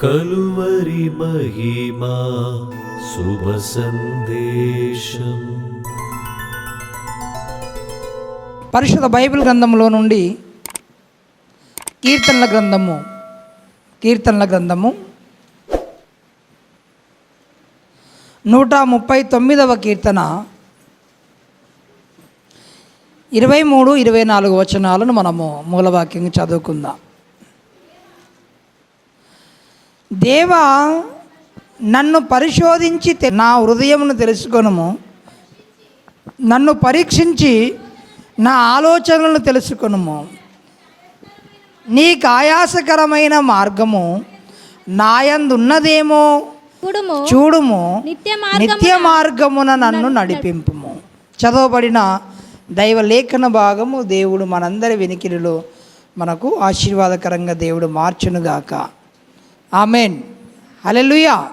కలువరి మహిమా శుభ సందేశం. పరిశుద్ధ బైబిల్ గ్రంథంలో నుండి కీర్తనల గ్రంథము కీర్తనల గ్రంథము. నూట ముప్పై తొమ్మిదవ కీర్తన. ఇరవై మూడు ఇరవై నాలుగు వచనాలను మనము మూలవాక్యంగా చదువుకుందాం. దేవా నన్ను పరిశోధించి నా హృదయమును తెలుసుకొనుము. నన్ను పరీక్షించి నా ఆలోచనలను తెలుసుకొనుము. నీకు ఆయాసకరమైన మార్గము నాయందున్నదేమో. చూడుము. చూడుము. నిత్య మార్గమున నిత్య మార్గమున నన్ను నడిపింపుము. చదవబడిన దైవ లేఖన భాగము దేవుడు మనందరి వెనికిడిలో మనకు ఆశీర్వాదకరంగా దేవుడు మార్చునుగాక. ఆమెన్. అలెలుయా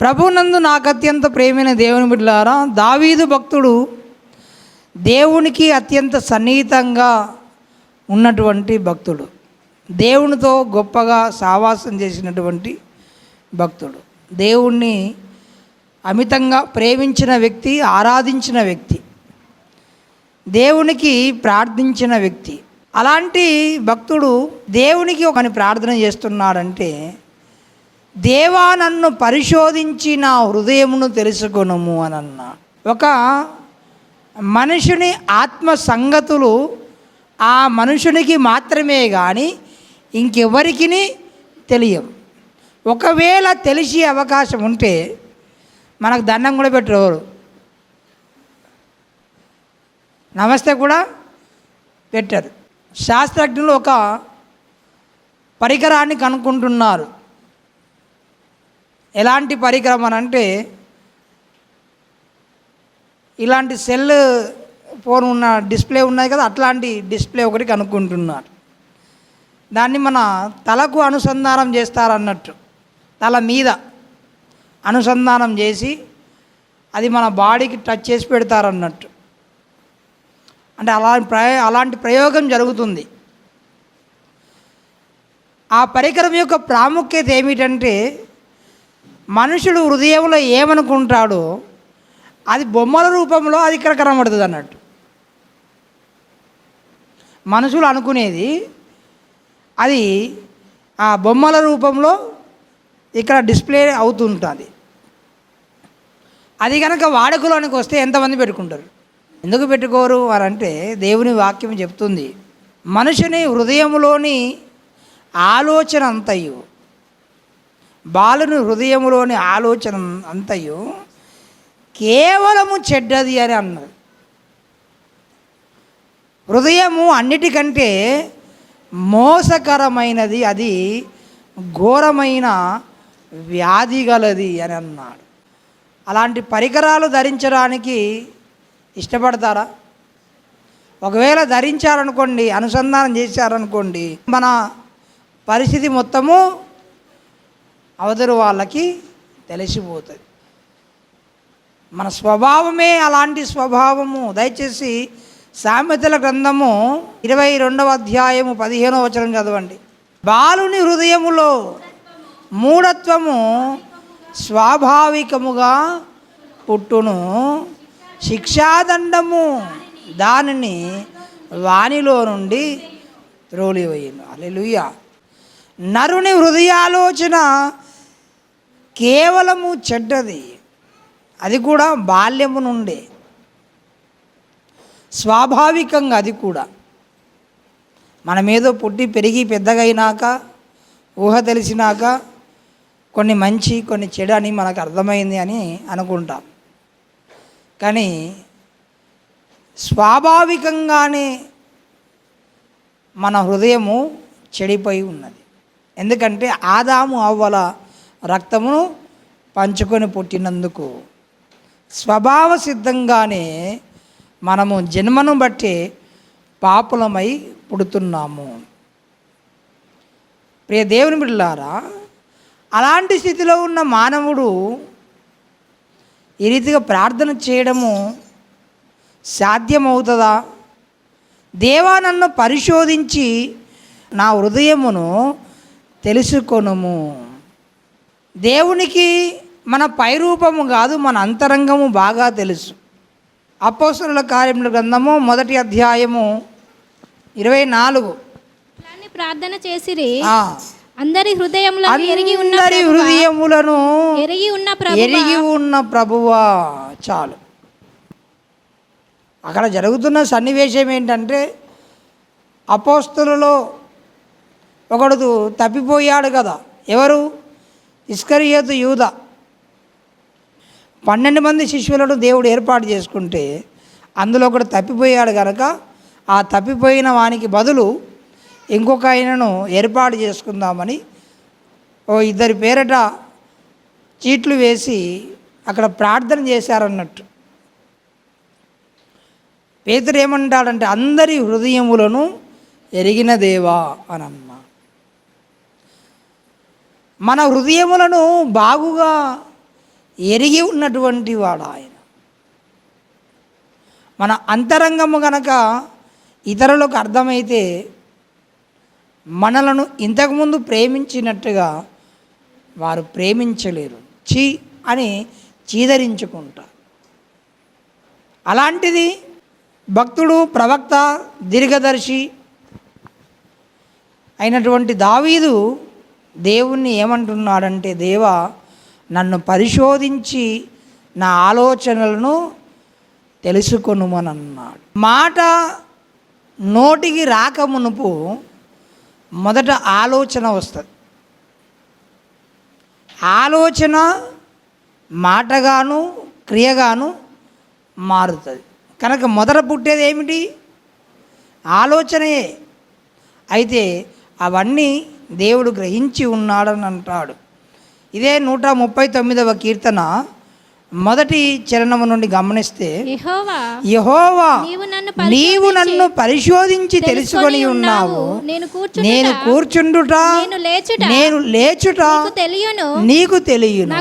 ప్రభునందు నాకు అత్యంత ప్రేమైన దేవుని బిడ్డలారా దావీదు భక్తుడు దేవునికి అత్యంత సన్నిహితంగా ఉన్నటువంటి భక్తుడు. దేవునితో గొప్పగా సావాసం చేసినటువంటి భక్తుడు. దేవుణ్ణి అమితంగా ప్రేమించిన వ్యక్తి ఆరాధించిన వ్యక్తి. దేవునికి ప్రార్థించిన వ్యక్తి. అలాంటి భక్తుడు దేవునికి ఒకని ప్రార్థన చేస్తున్నాడంటే దేవా నన్ను పరిశోధించి నా హృదయమును తెలుసుకొనుము అని అన్న ఒక మనుషుని ఆత్మ సంగతులు ఆ మనుషునికి మాత్రమే కానీ ఇంకెవరికి తెలియవు. ఒకవేళ తెలిసే అవకాశం ఉంటే మనకు దండం కూడా పెట్టరు నమస్తే కూడా పెట్టారు. శాస్త్రజ్ఞులు ఒక పరికరాన్ని కనుక్కుంటున్నారు. ఎలాంటి పరికరం అని అంటే ఇలాంటి సెల్ ఫోన్ ఉన్న డిస్ప్లే ఉన్నాయి కదా అట్లాంటి డిస్ప్లే ఒకటి కనుక్కుంటున్నారు. దాన్ని మన తలకు అనుసంధానం చేస్తారన్నట్టు తల మీద అనుసంధానం చేసి అది మన బాడీకి టచ్ చేసి పెడతారన్నట్టు. అంటే అలాంటి ప్రయో అలాంటి ప్రయోగం జరుగుతుంది. ఆ పరికరం యొక్క ప్రాముఖ్యత ఏమిటంటే మనుషుడు హృదయంలో ఏమనుకుంటాడో అది బొమ్మల రూపంలో అది ఇక్కడ కనబడుతుంది అన్నట్టు. మనుషులు అనుకునేది అది ఆ బొమ్మల రూపంలో ఇక్కడ డిస్ప్లే అవుతుంటుంది. అది కనుక వాడుకలోనికి వస్తే ఎంతమంది పెట్టుకుంటారు? ఎందుకు పెట్టుకోరు? వారంటే దేవుని వాక్యం చెప్తుంది. మనుషుని హృదయంలోని ఆలోచన అంతయు. బాలుని హృదయంలోని ఆలోచన అంతయు కేవలము చెడ్డది అని అన్నది. హృదయము అన్నిటికంటే మోసకరమైనది అది ఘోరమైన వ్యాధి గలది అని అన్నాడు. అలాంటి పరికరాలు ధరించడానికి ఇష్టపడతారా? ఒకవేళ ధరించారనుకోండి అనుసంధానం చేశారనుకోండి మన పరిస్థితి మొత్తము అవతరు వాళ్ళకి తెలిసిపోతుంది. మన స్వభావమే అలాంటి స్వభావము. దయచేసి సామెతల గ్రంథము ఇరవై రెండవ అధ్యాయము పదిహేనవ వచనం చదవండి. బాలుని హృదయములో మూఢత్వము స్వాభావికముగా పుట్టును. శిక్షాదండము దానిని వానిలో నుండి త్రోలివేయను అలెలుయ్య నరుని హృదయాలోచన కేవలము చెడ్డది. అది కూడా బాల్యము నుండే. స్వాభావికంగా అది కూడా. మనమేదో పుట్టి పెరిగి పెద్దగైనాక ఊహ తెలిసినాక కొన్ని మంచి కొన్ని చెడు అని మనకు అర్థమైంది అని అనుకుంటాం. కానీ స్వాభావికంగానే మన హృదయము చెడిపోయి ఉన్నది. ఎందుకంటే ఆదాము అవ్వల రక్తమును పంచుకొని పుట్టినందుకు స్వభావ సిద్ధంగానే మనము జన్మను బట్టి పాపులమై పుడుతున్నాము. ప్రియ దేవుని బిడ్డలారా అలాంటి స్థితిలో ఉన్న మానవుడు ఈ రీతిగా ప్రార్థన చేయడము సాధ్యమవుతుందా? దేవా నన్ను పరిశోధించి నా హృదయమును తెలుసుకొనుము. దేవునికి మన పైరూపము కాదు మన అంతరంగము బాగా తెలుసు. అపోస్తుల కార్యముల గ్రంథము మొదటి అధ్యాయము ఇరవై నాలుగు. ప్రార్థన చేసిరి. అందరి హృదయములను ఎరిగి ఉన్న అందరి హృదయములను ఎరిగి ఉన్న ప్రభువా, ఎరిగి ఉన్న ప్రభువా చాలు. అక్కడ జరుగుతున్న సన్నివేశం ఏంటంటే అపోస్తులలో ఒకడు తప్పిపోయాడు కదా. ఎవరు? ఇస్కరియోతు యూద. పన్నెండు మంది శిష్యులను దేవుడు ఏర్పాటు చేసుకుంటే అందులో ఒకడు తప్పిపోయాడు కనుక ఆ తప్పిపోయిన వానికి బదులు ఇంకొక ఆయనను ఏర్పాటు చేసుకుందామని ఓ ఇద్దరి పేరట చీట్లు వేసి అక్కడ ప్రార్థన చేశారన్నట్టు. పేతురు ఏమంటాడంటే అందరి హృదయములను ఎరిగిన దేవా అని అన్నా మన హృదయములను బాగుగా ఎరిగి ఉన్నటువంటి వాడు ఆయన. మన అంతరంగము గనక ఇతరులకు అర్థమైతే మనలను ఇంతకుముందు ప్రేమించినట్టుగా వారు ప్రేమించలేరు. చీ అని చీదరించుకుంటారు. అలాంటిది భక్తుడు ప్రవక్త దీర్ఘదర్శి అయినటువంటి దావీదు దేవుణ్ణి ఏమంటున్నాడంటే దేవా నన్ను పరిశోధించి నా ఆలోచనలను తెలుసుకొనుమనన్నాడు. మాట నోటికి రాకమునుపు మొదట ఆలోచన వస్తుంది. ఆలోచన మాటగాను క్రియగాను మారుతుంది. కనుక మొదట పుట్టేది ఏమిటి? ఆలోచనయే. అయితే అవన్నీ దేవుడు గ్రహించి ఉన్నాడని అంటాడు. ఇదే నూట ముప్పై తొమ్మిదవ కీర్తన. మొదటి చరణము నుండి గమనిస్తే యెహోవా నీవు నన్ను పరిశోధించి తెలుసుకొని ఉన్నావు. నేను కూర్చుండుట, నేను లేచుట, నీకు తెలియను. నీకు తెలియను.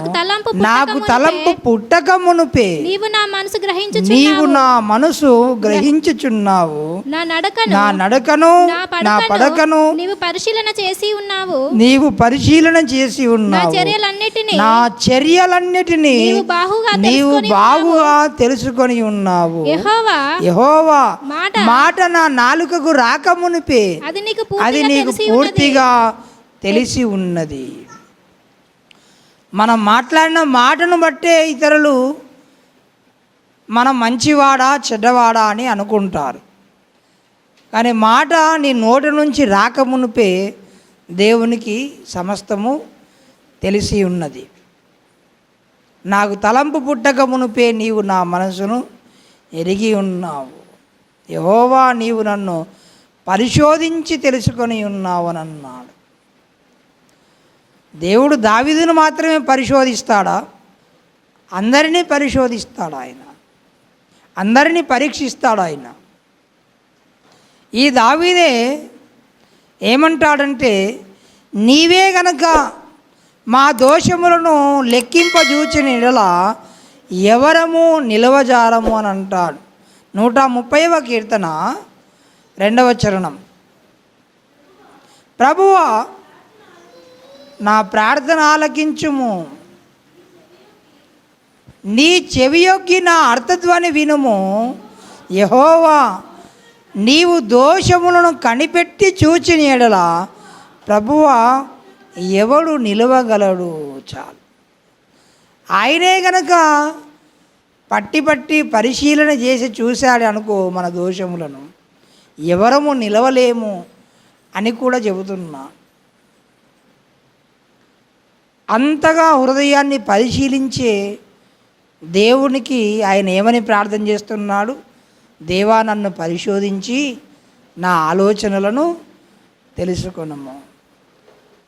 నాకు తలంపు పుట్టక మునుపే నీవు నా మనసు నీవు గ్రహించుచున్నావు నా మనసు గ్రహించుచున్నావు. నా నడకను. నా నడకను నా నా పడకను. నీవు పరిశీలన చేసి ఉన్నావు. నీవు పరిశీలన చేసి నా ఉన్నావు. చర్యలన్నిటినీ. నా చర్యలన్నిటినీ నీవు బాహుగా నీవు బాగుగా తెలుసుకొని ఉన్నావు. యెహోవా యహోవా మాట. మాట నా నాలుకకు రాకమునిపే అది నీకు అది నీకు పూర్తిగా తెలిసి ఉన్నది. మనం మాట్లాడిన మాటను బట్టే ఇతరులు మనం మంచివాడా చెడ్డవాడా అని అనుకుంటారు. కానీ మాట నీ నోటి నుంచి రాకమునిపే దేవునికి సమస్తము తెలిసి ఉన్నది. నాకు తలంపు పుట్టక మునుపే నీవు నా మనసును ఎరిగి ఉన్నావు. యహోవా నీవు నన్ను పరిశోధించి తెలుసుకొని ఉన్నావు అన్నాడు. దేవుడు దావిదును మాత్రమే పరిశోధిస్తాడా? అందరినీ పరిశోధిస్తాడు ఆయన? అందరినీ పరీక్షిస్తాడు ఆయన? ఈ దావీదే ఏమంటాడంటే నీవే గనక మా దోషములను లెక్కింపజూచిన ఎడల ఎవరము నిలవజారము అని అంటాడు. నూట ముప్పైవ కీర్తన రెండవ చరణం. ప్రభువ నా ప్రార్థన ఆలకించుము. నీ చెవియొగ్గి నా అర్థధ్వని వినుము. యహోవా నీవు దోషములను కనిపెట్టి చూచిన ఎడల ప్రభువా ఎవడు నిలవగలడు చాలు. ఆయనే గనక పట్టి పట్టి పరిశీలన చేసి చూశాడు అనుకో మన దోషములను ఎవరము నిలవలేము అని కూడా చెబుతున్నా. అంతగా హృదయాన్ని పరిశీలించే దేవునికి ఆయన ఏమని ప్రార్థన చేస్తున్నాడు? దేవా నన్ను పరిశోధించి నా ఆలోచనలను తెలుసుకున్నాము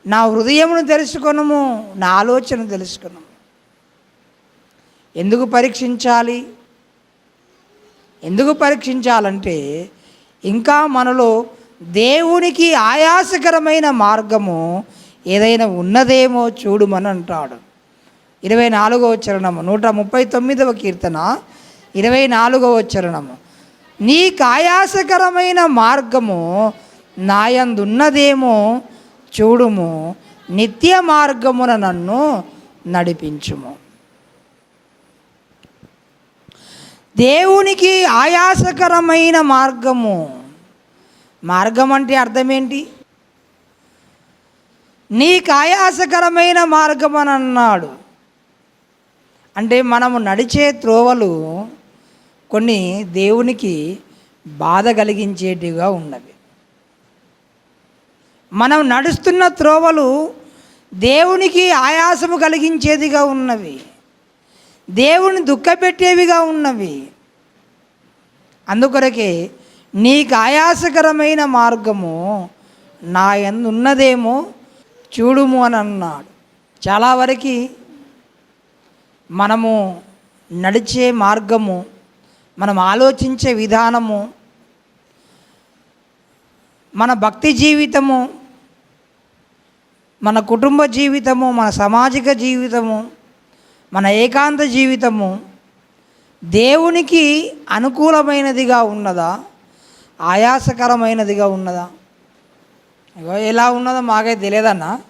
నా హృదయమును తెలుసుకొనము నా ఆలోచన తెలుసుకొనము. ఎందుకు పరీక్షించాలి? ఎందుకు పరీక్షించాలంటే ఇంకా మనలో దేవునికి ఆయాసకరమైన మార్గము ఏదైనా ఉన్నదేమో చూడుమని అంటాడు. ఇరవై నాలుగవ చరణము నూట ముప్పై తొమ్మిదవ కీర్తన ఇరవై నాలుగవ చరణము. నీకు ఆయాసకరమైన మార్గము నాయందున్నదేమో చూడుము నిత్య మార్గమున నన్ను నడిపించుము. దేవునికి ఆయాసకరమైన మార్గము. మార్గం అంటే అర్థమేంటి? నీకు ఆయాసకరమైన మార్గం అని అన్నాడు. అంటే మనము నడిచే త్రోవలు కొన్ని దేవునికి బాధ కలిగించేటివిగా ఉన్నవి మనం నడుస్తున్న త్రోవలు దేవునికి ఆయాసము కలిగించేదిగా ఉన్నవి. దేవుని దుఃఖపెట్టేవిగా ఉన్నవి. అందుకొరకే నీకు ఆయాసకరమైన మార్గము నా ఎందు ఉన్నదేమో చూడుము అని అన్నాడు. చాలా వరకు మనము నడిచే మార్గము మనం ఆలోచించే విధానము మన భక్తి జీవితము మన కుటుంబ జీవితము మన సామాజిక జీవితము మన ఏకాంత జీవితము దేవునికి అనుకూలమైనదిగా ఉన్నదా? ఆయాసకరమైనదిగా ఉన్నదా? ఎలా ఉన్నదో మాకైతే తెలియదన్నా.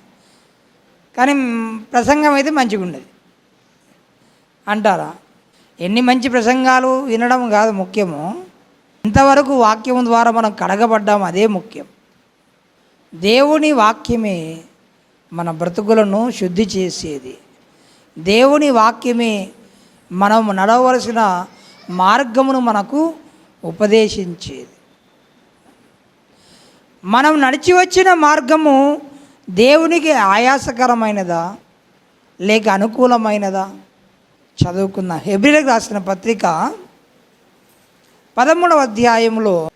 కానీ ప్రసంగం అయితే మంచిగా ఉండేది అంటారా? ఎన్ని మంచి ప్రసంగాలు వినడం కాదు ముఖ్యము. ఇంతవరకు వాక్యం ద్వారా మనం కడగబడ్డాం అదే ముఖ్యం. దేవుని వాక్యమే మన బ్రతుకులను శుద్ధి చేసేది. దేవుని వాక్యమే మనం నడవలసిన మార్గమును మనకు ఉపదేశించేది. మనం నడిచి వచ్చిన మార్గము దేవునికి ఆయాసకరమైనదా? లేక అనుకూలమైనదా? చదువుకున్న హెబ్రిలకు రాసిన పత్రిక పదమూడవ అధ్యాయంలో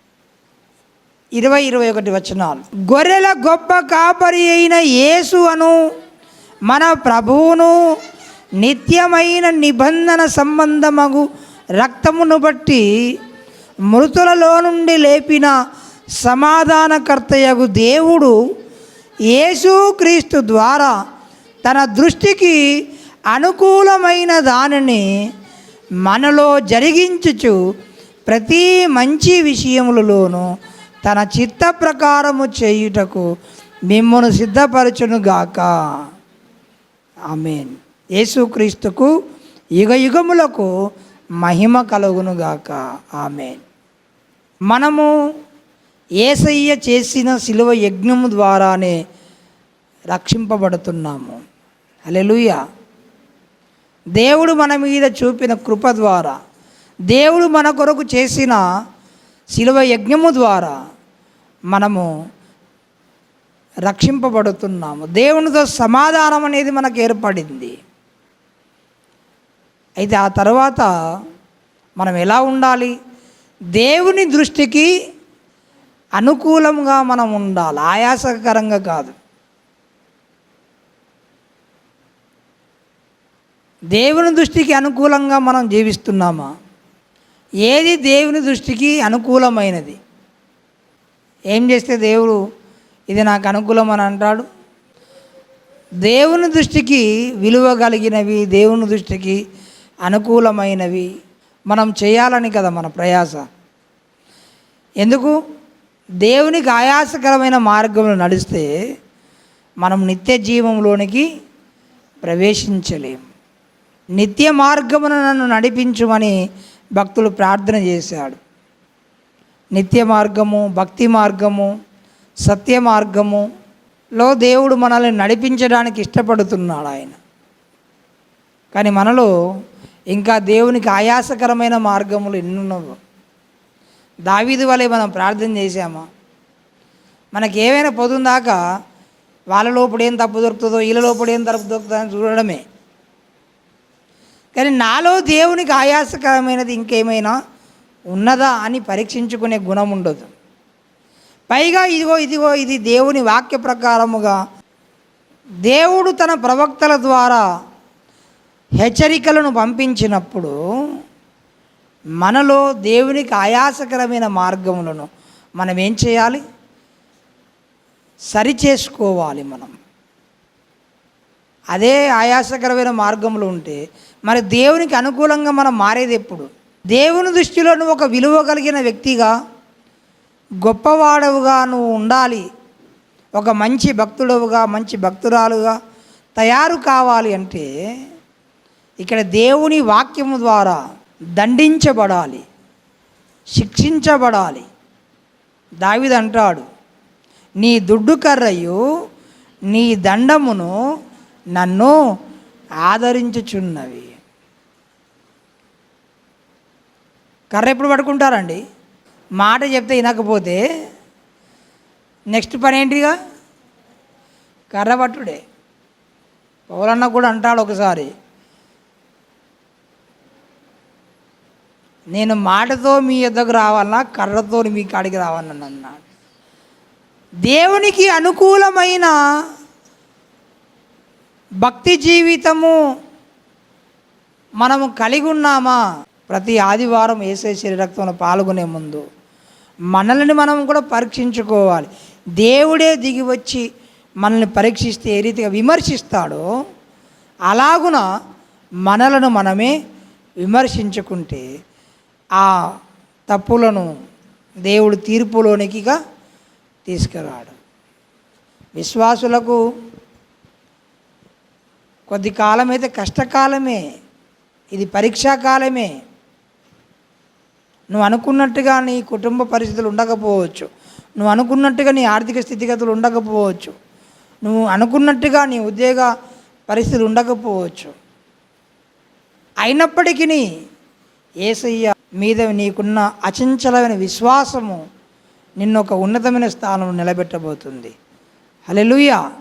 ఇరవై ఇరవై ఒకటి వచనాలు. గొర్రెల గొప్ప కాపరి అయిన యేసు అను మన ప్రభువును నిత్యమైన నిబంధన సంబంధమగు రక్తమును బట్టి మృతులలో నుండి లేపిన సమాధానకర్తయగు దేవుడు యేసుక్రీస్తు ద్వారా తన దృష్టికి అనుకూలమైన దానిని మనలో జరిగించుచు ప్రతి మంచి విషయములలోనూ తన చిత్త ప్రకారము చేయుటకు మిమ్మను సిద్ధపరచునుగాక ఆమెన్. యేసుక్రీస్తుకు యుగ యుగములకు మహిమ కలుగునుగాక ఆమెన్. మనము ఏసయ్య చేసిన శిలువ యజ్ఞము ద్వారానే రక్షింపబడుతున్నాము. అలెలుయ దేవుడు మన మీద చూపిన కృప ద్వారా దేవుడు మన కొరకు చేసిన శిలువ యజ్ఞము ద్వారా మనము రక్షింపబడుతున్నాము. దేవునితో సమాధానం అనేది మనకు ఏర్పడింది. అయితే ఆ తర్వాత మనం ఎలా ఉండాలి? దేవుని దృష్టికి అనుకూలంగా మనం ఉండాలి. ఆయాసకరంగా కాదు. దేవుని దృష్టికి అనుకూలంగా మనం జీవిస్తున్నామా? ఏది దేవుని దృష్టికి అనుకూలమైనది? ఏం చేస్తే దేవుడు ఇది నాకు అనుకూలం అని అంటాడు? దేవుని దృష్టికి విలువ కలిగినవి దేవుని దృష్టికి అనుకూలమైనవి మనం చేయాలని కదా మన ప్రయాస. ఎందుకు? దేవునికి ఆయాసకరమైన మార్గంలో నడిస్తే మనం నిత్య జీవంలోనికి ప్రవేశించలేం. నిత్య మార్గమున నన్ను నడిపించుమని భక్తులు ప్రార్థన చేశాడు. నిత్య మార్గము భక్తి మార్గము సత్య మార్గములో దేవుడు మనల్ని నడిపించడానికి ఇష్టపడుతున్నాడు ఆయన. కానీ మనలో ఇంకా దేవునికి ఆయాసకరమైన మార్గములు ఎన్నున్నవు. దావీదు వలె మనం ప్రార్థన చేశామా? మనకి ఏమైనా పొద్దుందాకా వాళ్ళ లోపల ఏం తప్పు దొరుకుతుందో వీళ్ళ లోపల ఏం తప్పు దొరుకుతుందో అని చూడడమే. కానీ నాలో దేవునికి ఆయాసకరమైనది ఇంకేమైనా? ఉన్నదా అని పరీక్షించుకునే గుణం ఉండదు. పైగా ఇదిగో ఇదిగో ఇది దేవుని వాక్య ప్రకారముగా దేవుడు తన ప్రవక్తల ద్వారా హెచ్చరికలను పంపించినప్పుడు మనలో దేవునికి ఆయాసకరమైన మార్గములను మనం ఏం చేయాలి? సరి చేసుకోవాలి మనం. అదే ఆయాసకరమైన మార్గములు ఉంటే మరి దేవునికి అనుకూలంగా మనం మారేది ఎప్పుడు? దేవుని దృష్టిలో నువ్వు ఒక విలువ కలిగిన వ్యక్తిగా గొప్పవాడవుగా నువ్వు ఉండాలి. ఒక మంచి భక్తుడవుగా మంచి భక్తురాలుగా తయారు కావాలి అంటే ఇక్కడ దేవుని వాక్యము ద్వారా దండించబడాలి శిక్షించబడాలి. దావిదంటాడు నీ దుడ్డు కర్రయు నీ దండమును నన్ను ఆదరించుచున్నవి. కర్ర ఎప్పుడు పడుకుంటారండి? మాట చెప్తే వినకపోతే నెక్స్ట్ పని ఏంటిగా కర్ర పట్టుడే. పౌలన్న కూడా అంటాడు ఒకసారి నేను మాటతో మీ యొద్దకు రావాలన్నా కర్రతో మీ కాడికి రావాలని అన్నాడు. దేవునికి అనుకూలమైన భక్తి జీవితము మనము కలిగి ఉన్నామా? ప్రతి ఆదివారం ఏసే శరీరక్తంలో పాల్గొనే ముందు మనల్ని మనం కూడా పరీక్షించుకోవాలి. దేవుడే దిగి వచ్చి మనల్ని పరీక్షిస్తే ఏ రీతిగా విమర్శిస్తాడో అలాగున మనలను మనమే విమర్శించుకుంటే ఆ తప్పులను దేవుడు తీర్పులోనికిగా తీసుకురాడు. విశ్వాసులకు కొద్ది కాలం అయితే కష్టకాలమే ఇది పరీక్షా కాలమే. నువ్వు అనుకున్నట్టుగా నీ కుటుంబ పరిస్థితులు ఉండకపోవచ్చు. నువ్వు అనుకున్నట్టుగా నీ ఆర్థిక స్థితిగతులు ఉండకపోవచ్చు. నువ్వు అనుకున్నట్టుగా నీ ఉద్యోగ పరిస్థితులు ఉండకపోవచ్చు. అయినప్పటికీ ఏసయ్య మీద నీకున్న అచంచలమైన విశ్వాసము నిన్ను ఒక ఉన్నతమైన స్థానంలో నిలబెట్టబోతుంది. హల్లెలూయా!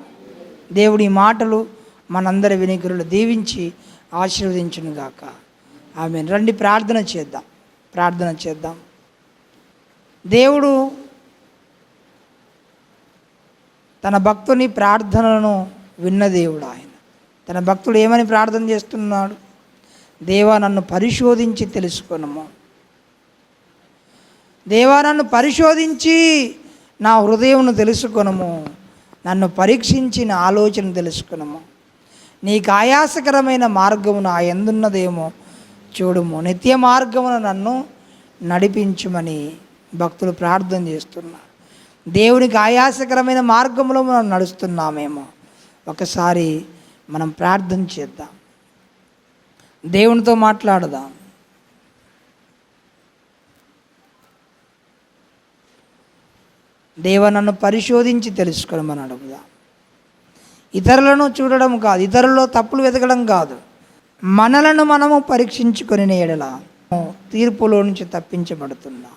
దేవుడి మాటలు మనందరి వినికులు దీవించి ఆశీర్వదించునుగాక. ఆమె రండి ప్రార్థన చేద్దాం. ప్రార్థన చేద్దాం. దేవుడు తన భక్తుని ప్రార్థనలను విన్న దేవుడు ఆయన. తన భక్తుడు ఏమని ప్రార్థన చేస్తున్నాడు? దేవా నన్ను పరిశోధించి తెలుసుకొనము. దేవా నన్ను పరిశోధించి నా హృదయంను తెలుసుకునము. నన్ను పరీక్షించి నా ఆలోచన తెలుసుకునము. నీకు ఆయాసకరమైన మార్గము నా ఎందున్నదేమో చూడుము నిత్య మార్గమున నన్ను నడిపించుమని భక్తులు ప్రార్థన చేస్తున్నారు. దేవునికి ఆయాసకరమైన మార్గంలో మనం నడుస్తున్నామేమో. ఒకసారి మనం ప్రార్థన చేద్దాం. దేవునితో మాట్లాడదాం. దేవ నన్ను పరిశోధించి తెలుసుకోమని అడుగుదాం. ఇతరులను చూడడం కాదు ఇతరుల్లో తప్పులు వెతకడం కాదు. మనలను మనము పరీక్షించుకొని ఎడల తీర్పులో నుంచి తప్పించబడుతున్నాం.